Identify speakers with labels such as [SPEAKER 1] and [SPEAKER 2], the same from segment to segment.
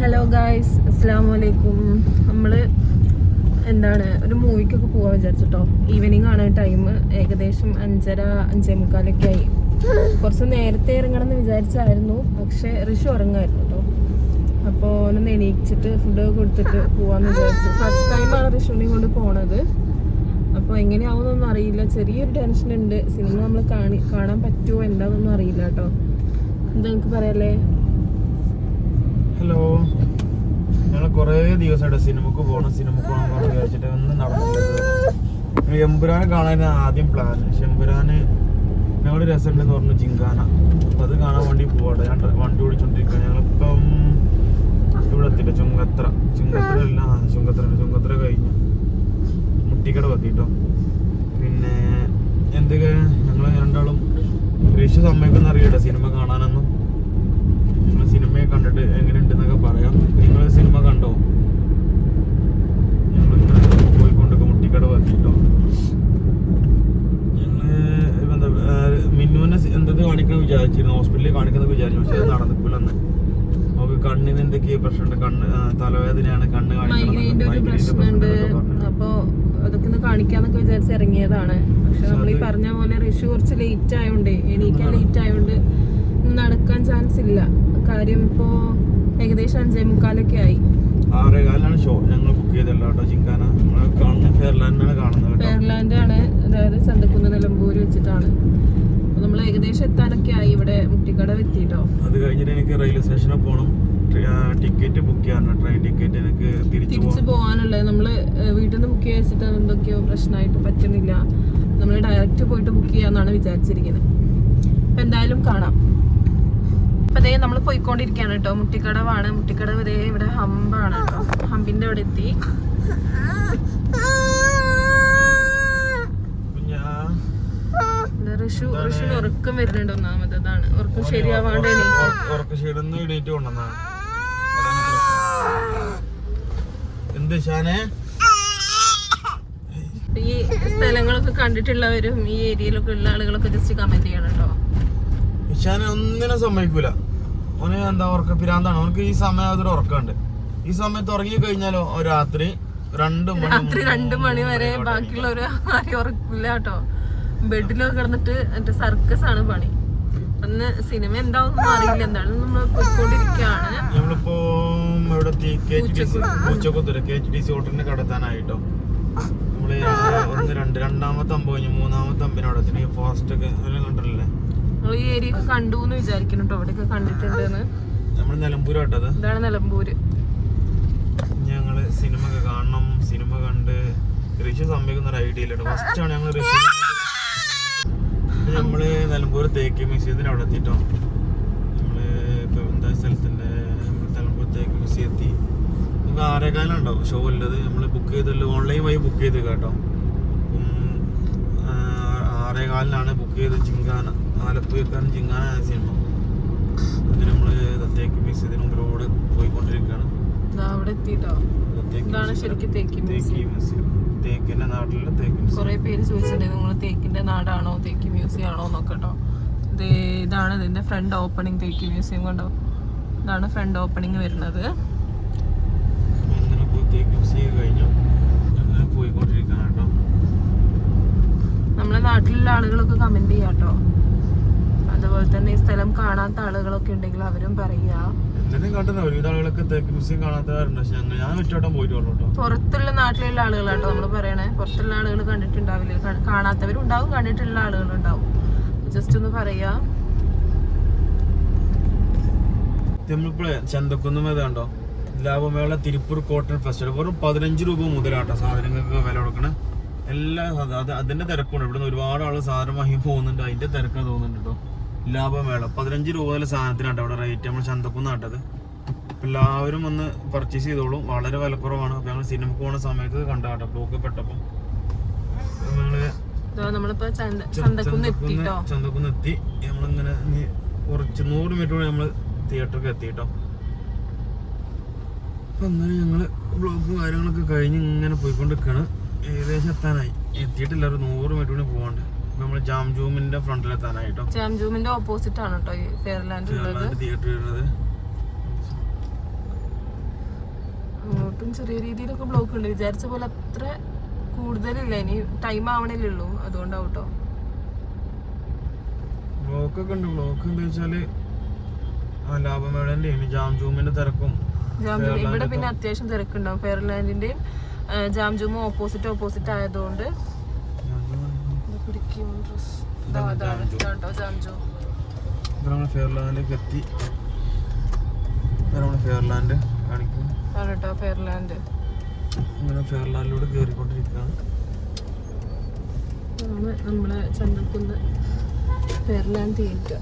[SPEAKER 1] Hello guys അസ്സാം വലൈക്കും നമ്മൾ എന്താണ് ഒരു മൂവിക്കൊക്കെ പോകാൻ വിചാരിച്ചിട്ടോ. ഈവനിങ് ആണ് ടൈം ഏകദേശം അഞ്ചര അഞ്ചേ മുക്കാലൊക്കെ ആയി. കുറച്ച് നേരത്തെ ഇറങ്ങണം എന്ന് വിചാരിച്ചായിരുന്നു. പക്ഷെ ഋഷു ഉറങ്ങായിരുന്നു കേട്ടോ. അപ്പോൾ ഒന്ന് എണീച്ചിട്ട് ഫുഡ് കൊടുത്തിട്ട് പോകാമെന്ന് വിചാരിച്ചു. ഫസ്റ്റ് ടൈമാണ് ഋഷുവിനെയും കൊണ്ട് പോണത്. അപ്പോൾ എങ്ങനെയാവുമെന്നൊന്നും അറിയില്ല. ചെറിയൊരു ടെൻഷൻ ഉണ്ട്. സിനിമ നമ്മൾ കാണി കാണാൻ പറ്റുമോ എന്താണെന്നൊന്നും അറിയില്ല കേട്ടോ. എന്താ നിങ്ങൾക്ക് പറയാല്ലേ
[SPEAKER 2] ഹലോ ഞങ്ങൾ കുറേ ദിവസമായിട്ട് സിനിമക്ക് പോകണം സിനിമക്ക് പോകണം എന്ന് വിചാരിച്ചിട്ട് ഒന്നും നടന്നില്ല എമ്പുരാനെ കാണാൻ ആദ്യം പ്ലാൻ പക്ഷെ എമ്പുരാന് ഞങ്ങൾ രസമുണ്ടെന്ന് പറഞ്ഞു ചിങ്കാന അപ്പം അത് കാണാൻ വേണ്ടി പോവാട്ടെ ഞാൻ വണ്ടി ഓടിച്ചോണ്ടിരിക്കുക ഞങ്ങളിപ്പം ഇവിടെ എത്തില്ല ചുങ്കത്ര. ചുങ്കത്ര അല്ല. ആ, ചുങ്കത്ര ചുങ്കത്ര കഴിഞ്ഞു. മുട്ടിക്കട എത്തിട്ടോ പിന്നെ എന്തൊക്കെ? ഞങ്ങൾ രണ്ടാളും ഋഷി സമ്മതിക്കുന്ന അറിയട്ടെ സിനിമ കാണാനൊന്നും. സിനിമയെ എങ്ങനെയുണ്ട് എന്നൊക്കെ പറയാം. നിങ്ങൾ സിനിമ കണ്ടോ? ഞങ്ങൾ പോയിക്കൊണ്ടൊക്കെ മുട്ടിക്കട എത്തിട്ടോ ഞങ്ങൾ എന്താ മിന്നുവിനെ എന്തൊക്കെ എന്തത് കാണിക്കണം വിചാരിച്ചിരുന്നു. ഹോസ്പിറ്റലിൽ കാണിക്കുന്നത് വിചാരിച്ചു പക്ഷെ അത് നടന്നിക്കൂലെന്ന്. നമുക്ക് കണ്ണിന് എന്തൊക്കെയോ പ്രശ്നമുണ്ട്. കണ്ണ് തലവേദനയാണ് കണ്ണ് കാണിക്കുന്നത്.
[SPEAKER 1] അപ്പോൾ അതൊക്കെ ഒന്ന് കാണിക്കാന്നൊക്കെ വിചാരിച്ച് ഇറങ്ങിയതാണ്. പക്ഷെ നമ്മൾ ഈ പറഞ്ഞ പോലെ ഋഷി കുറച്ച് ലേറ്റ് ആയതുകൊണ്ട് എണീക്കാൻ ലേറ്റ് ആയതുകൊണ്ട് നടക്കാൻ ചാൻസ് ഇല്ല. കാര്യം ഇപ്പോ ഏകദേശം അഞ്ചേ മുക്കാലൊക്കെ ആയി.
[SPEAKER 2] ആറേ കാലിലാണ് ഷോ ഞങ്ങൾ ബുക്ക് ചെയ്തല്ലോ കേട്ടോ ചിങ്കാന നമ്മൾ കാണുന്ന ഫെയർലാൻഡിനാണ് കാണുന്നത്
[SPEAKER 1] ഫെയർലാൻഡ് ആണ് അതായത് ചന്തക്കുന്ന് നിലമ്പൂർ വെച്ചിട്ടാണ്. നമ്മൾ ഏകദേശം എത്താനൊക്കെ ആയി ഇവിടെ മുട്ടിക്കട എത്തിട്ടോ.
[SPEAKER 2] അത് കഴിഞ്ഞിട്ട് എനിക്ക് റെയിൽവേ സ്റ്റേഷനിൽ പോകണം ടിക്കറ്റ് ബുക്ക് ചെയ്യാറുണ്ട് ട്രെയിൻ ടിക്കറ്റ് എനിക്ക് തിരിച്ചു
[SPEAKER 1] പോകാനുള്ളത് നമ്മൾ വീട്ടിൽ നിന്ന് ബുക്ക് ചെയ്തിട്ട് എന്തൊക്കെയോ പ്രശ്നമായിട്ട് പറ്റുന്നില്ല. നമ്മൾ ഡയറക്റ്റ് പോയിട്ട് ബുക്ക് ചെയ്യാന്നാണ് വിചാരിച്ചിരിക്കുന്നത് അപ്പം എന്തായാലും കാണാം. അപ്പം ഇതേ നമ്മൾ പോയിക്കൊണ്ടിരിക്കുകയാണ് കേട്ടോ. മുട്ടിക്കടവാണ്. മുട്ടിക്കടവ് ഇതേ ഇവിടെ ഹമ്പാണ് കേട്ടോ. ഹമ്പിന്റെ അവിടെ എത്തി.
[SPEAKER 2] ഞാൻ
[SPEAKER 1] ഇത് ഋഷു? ഋഷുവിന് ഉറക്കം വരുന്നുണ്ട് ഒന്നാമത്. അതാണ്. ഉറക്കം ശരിയാവാണ്ട് എണീക്കും
[SPEAKER 2] ഉറക്ക ക്ഷീണമെന്ന് എണീറ്റ് കൊണ്ടുവന്നാ. എന്ത്
[SPEAKER 1] ഈ സ്ഥലങ്ങളൊക്കെ കണ്ടിട്ടുള്ളവരും ഈ ഏരിയയിലൊക്കെ ഉള്ള ആളുകളൊക്കെ ജസ്റ്റ് കമന്റ് ചെയ്യണം കേട്ടോ.
[SPEAKER 2] ഇഷാനെ ഒന്നിനും സമ്മതിക്കൂല. ഓന് എന്താ ഉറക്ക പിരാന്താണ്. അവനക്ക് ഈ സമയം അതൊരു ഉറക്കമുണ്ട്. ഈ സമയത്ത് ഉറങ്ങി കഴിഞ്ഞാലോ രാത്രി രണ്ട് മണി
[SPEAKER 1] രാത്രി രണ്ടു മണി വരെ ബാക്കിയുള്ളവർ ആരും ഉറക്കില്ല കേട്ടോ. ബെഡിലൊക്കെ കിടന്നിട്ട് എന്റെ സർക്കസ് ആണ് പണി. അന്ന് സിനിമ എന്താവും അറിയില്ല. എന്താണ് നമ്മൾ പോയിക്കൊണ്ടിരിക്കുകയാണ്
[SPEAKER 2] നമ്മളിപ്പോ ഇവിടെ കെ എച്ച് ഡി സി പൂച്ചക്കുത്തൂര് കെ എച്ച് ഡി സി ഹോട്ടലിന് കടത്താനായിട്ടോ. നമ്മൾ ഒന്ന് രണ്ട് രണ്ടാമത്തെ അമ്പ് കഴിഞ്ഞു മൂന്നാമത്തെ അമ്പിനോടെ ഫാസ്റ്റ് ഫോറസ്റ്റ് ഒക്കെ കണ്ടിട്ടില്ലേ?
[SPEAKER 1] നമ്മൾ ഈ ഏരിയ ഒക്കെ കണ്ടു എന്ന് വിചാരിക്കുന്നു കേട്ടോ ഇവിടെയൊക്കെ കണ്ടിട്ടുണ്ടെന്ന്.
[SPEAKER 2] നമ്മൾ നിലമ്പൂർ കേട്ടത്
[SPEAKER 1] ഇതാണ് നിലമ്പൂര്.
[SPEAKER 2] ഞങ്ങൾ സിനിമ ഒക്കെ കാണണം. സിനിമ കണ്ട് ഋഷി സംഭവിക്കുന്ന ഒരു ഐഡിയ ഇല്ല ഫസ്റ്റ് ആണ് ഞങ്ങൾ ഋഷി നമ്മൾ നിലമ്പൂർ തേക്ക് മ്യൂസിയത്തിന് അവിടെ എത്തിട്ടോ. നമ്മൾ ഇപ്പൊ എന്താ സ്ഥലത്തിന്റെ നിലമ്പൂർ തേക്ക് മ്യൂസിയം എത്തി നമുക്ക് ആറേകാലം ഉണ്ടാവും ഷോ ഉള്ളത്. നമ്മൾ ബുക്ക് ചെയ്തല്ലോ ഓൺലൈൻ വഴി ബുക്ക് ചെയ്ത് കേട്ടോ ആറേകാലിനാണ് ബുക്ക് ചെയ്ത് ചിങ്കാന. ആലപ്പുഴക്കാരൻ ചിങ്കാന എന്ന സിനിമ അതിന് നമ്മൾ തേക്ക് മ്യൂസിയത്തിന് മുമ്പിലൂടെ പോയിക്കൊണ്ടിരിക്കുകയാണ്.
[SPEAKER 1] അവിടെ എത്തിട്ടോ?
[SPEAKER 2] മ്യൂസിയം.
[SPEAKER 1] ശരിക്കും തേക്കി
[SPEAKER 2] മ്യൂസിയം തേക്കിന്റെ നാട്ടിലെ തേക്ക്
[SPEAKER 1] കുറെ പേര് ചോദിച്ചിട്ടുണ്ട് നിങ്ങൾ തേക്കിന്റെ നാടാണോ തേക്ക് മ്യൂസിയം ആണോ എന്നൊക്കെ കേട്ടോ ഇത് ഇതാണ് ഇതിന്റെ ഫ്രണ്ട് ഓപ്പണിംഗ് തേക്ക് മ്യൂസിയം കണ്ടോ? ഇതാണ് ഫ്രണ്ട് ഓപ്പണിംഗ് വരുന്നത്.
[SPEAKER 2] അങ്ങനെ പോയി തേക്ക് മ്യൂസിയം കഴിഞ്ഞു. അങ്ങനെ പോയിക്കൊണ്ടിരിക്കുകയാണ് കേട്ടോ
[SPEAKER 1] നമ്മളെ നാട്ടിലുള്ള ആളുകളൊക്കെ കമന്റ് ചെയ്യാം കേട്ടോ അതുപോലെ തന്നെ ഈ സ്ഥലം കാണാത്ത ആളുകളൊക്കെ ഉണ്ടെങ്കിൽ അവരും
[SPEAKER 2] പോയിട്ടുള്ളൂ
[SPEAKER 1] പുറത്തുള്ള നാട്ടിലുള്ള ആളുകളാട്ടോ നമ്മൾ പറയണേ. പുറത്തുള്ള ആളുകൾ കണ്ടിട്ടുണ്ടാവില്ല. കാണാത്തവരും ഉണ്ടാവും കണ്ടിട്ടുള്ള ആളുകളുണ്ടാവും. ജസ്റ്റ് ഒന്ന് പറയാ
[SPEAKER 2] നമ്മളിപ്പോഴേ ചന്തക്കുന്നും ലാഭമേള തിരുപ്പൂർ കോട്ടൺ ഫെസ്റ്റിവൽ വെറും പതിനഞ്ച് രൂപ മുതലാട്ടോ സാധനങ്ങൾക്ക് വില കൊടുക്കണേ. എല്ലാ അത് അതിന്റെ തിരക്കുണ്ട്. ഇവിടെ നിന്ന് ഒരുപാട് ആൾ സാധനം വാങ്ങി പോകുന്നുണ്ട്. അതിന്റെ തിരക്കാ തോന്നുന്നുണ്ട് കേട്ടോ ലാഭമേള പതിനഞ്ച് രൂപ മുതൽ സാധനത്തിനാട്ടോ ഇവിടെ റേറ്റ് നമ്മൾ ചന്തക്കുന്ന് നാട്ടത്. എല്ലാവരും ഒന്ന് പർച്ചേസ് ചെയ്തോളും. വളരെ വിലക്കുറവാണ്. അപ്പൊ ഞങ്ങൾ സിനിമക്ക് പോകുന്ന സമയത്ത് കണ്ടാട്ടോ ബ്ലോക്ക്
[SPEAKER 1] പെട്ടപ്പോ. ഞങ്ങൾ ചന്തക്കുന്ന്
[SPEAKER 2] എത്തി. നമ്മളിങ്ങനെ കുറച്ച് നൂറ് മിനിറ്റ് കൂടെ നമ്മൾ തിയേറ്ററിൽ എത്തിട്ടോ. അപ്പൊ അങ്ങനെ ഞങ്ങൾ ബ്ലോക്കും കാര്യങ്ങളൊക്കെ കഴിഞ്ഞ് ഇങ്ങനെ പോയിക്കൊണ്ടിരിക്കാണ്. ഏകദേശം എത്താനായി. എത്തിയിട്ടില്ല ഒരു നൂറ് മീറ്റർ കൂടി പോകാണ്ട് നമ്മൾ ജാം ജൂമിന്റെ ഫ്രണ്ടിൽ എത്താനായിട്ടോ
[SPEAKER 1] ജാംജൂമിന്റെ ഓപ്പോസിറ്റ് ആണ് കേട്ടോ ഈ ഫെയർലാൻഡ് ഉള്ളത്.
[SPEAKER 2] തിയേറ്റർ വരുന്നത്.
[SPEAKER 1] അങ്ങോട്ടും ചെറിയ രീതിയിലൊക്കെ ബ്ലോക്ക് ഉണ്ട്. വിചാരിച്ച പോലെ അത്ര കൂടുതലില്ല. ഇനി ടൈം ആവണല്ലേ ഉള്ളൂ അതുകൊണ്ടാവും കേട്ടോ
[SPEAKER 2] ബ്ലോക്ക് ഒക്കെ ഉണ്ട്. ബ്ലോക്ക് എന്താ വെച്ചാൽ ആ ലാഭമേളന്റെ ജാം ജൂമിന്റെ തിരക്കും
[SPEAKER 1] ഇവിടെ പിന്നെ അത്യാവശ്യം തിരക്കുണ്ടാവും. ഫെയർലാൻഡിന്റെയും ജാംജൂമും ഓപ്പോസിറ്റ് ഓപ്പോസിറ്റ് ആയതുകൊണ്ട് പിടിക്കും ജാംജൂം.
[SPEAKER 2] ഫെയർലാൻഡിലേക്ക് എത്തി. ഫെയർലാൻഡ് കാണിക്കും
[SPEAKER 1] കേട്ടോ ഫെയർലാൻഡ്?
[SPEAKER 2] ഫെയർലാൻഡിലൂടെ കയറിക്കൊണ്ടിരിക്കുകയാണ്.
[SPEAKER 1] ചന്തക്കുന്ന് ഫെയർലാൻഡ് തിയേറ്റർ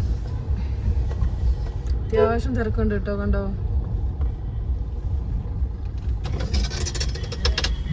[SPEAKER 1] അത്യാവശ്യം തിരക്കുണ്ട് കേട്ടോ കണ്ടോ?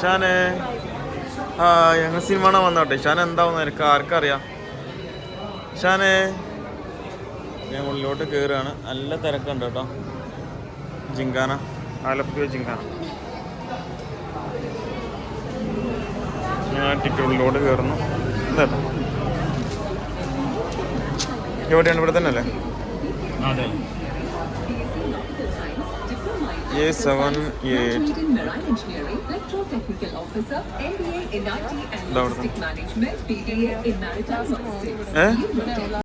[SPEAKER 2] ഷാനെ. ആ ഞങ്ങൾ സിനിമ വന്നോട്ടെ. ഷാൻ എന്താവുന്ന എനിക്ക് ആർക്കറിയാം? ഷാനെ. ഞാൻ ഉള്ളിലോട്ട് കയറുകയാണ് നല്ല തിരക്കുണ്ട് കേട്ടോ. ജിങ്കാന. ആലപ്പുഴ ജിങ്കാന. ഞാൻ ടിക്കറ്റ് ഉള്ളിലോട്ട് കയറുന്നു എന്താ എവിടെയാണ് ഇവിടെ തന്നെ അല്ലേ
[SPEAKER 3] അതെ.
[SPEAKER 4] A seven eight. Engineering, Electrotechnical Officer, MBA in IT and Management, BDA in Maritime Logistics. Eh?